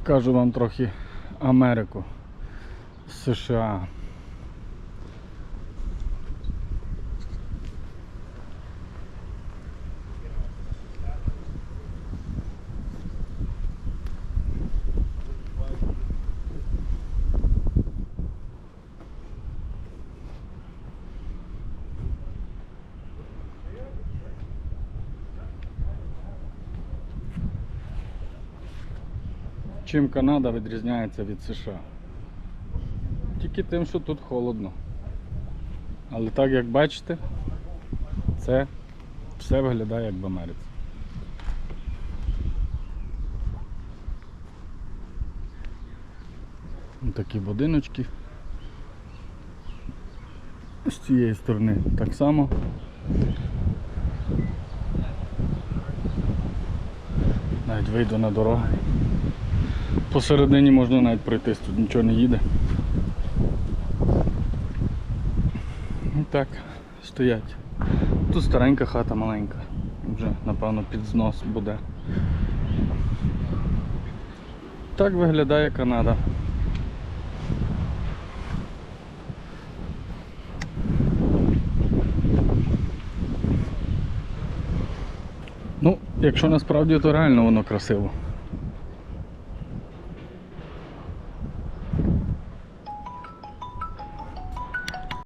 покажу вам трохи Америку, США. Чим Канада відрізняється від США? Тільки тим, що тут холодно. Але так як бачите, це все виглядає як в Америці. Такі будиночки. З цієї сторони так само. Навіть вийду на дорогу. Посередині можна навіть пройтись, тут нічого не їде. Ну так, стоять. Тут старенька хата маленька. Вже, напевно, під знос буде. Так виглядає Канада. Ну, якщо насправді, то реально воно красиво.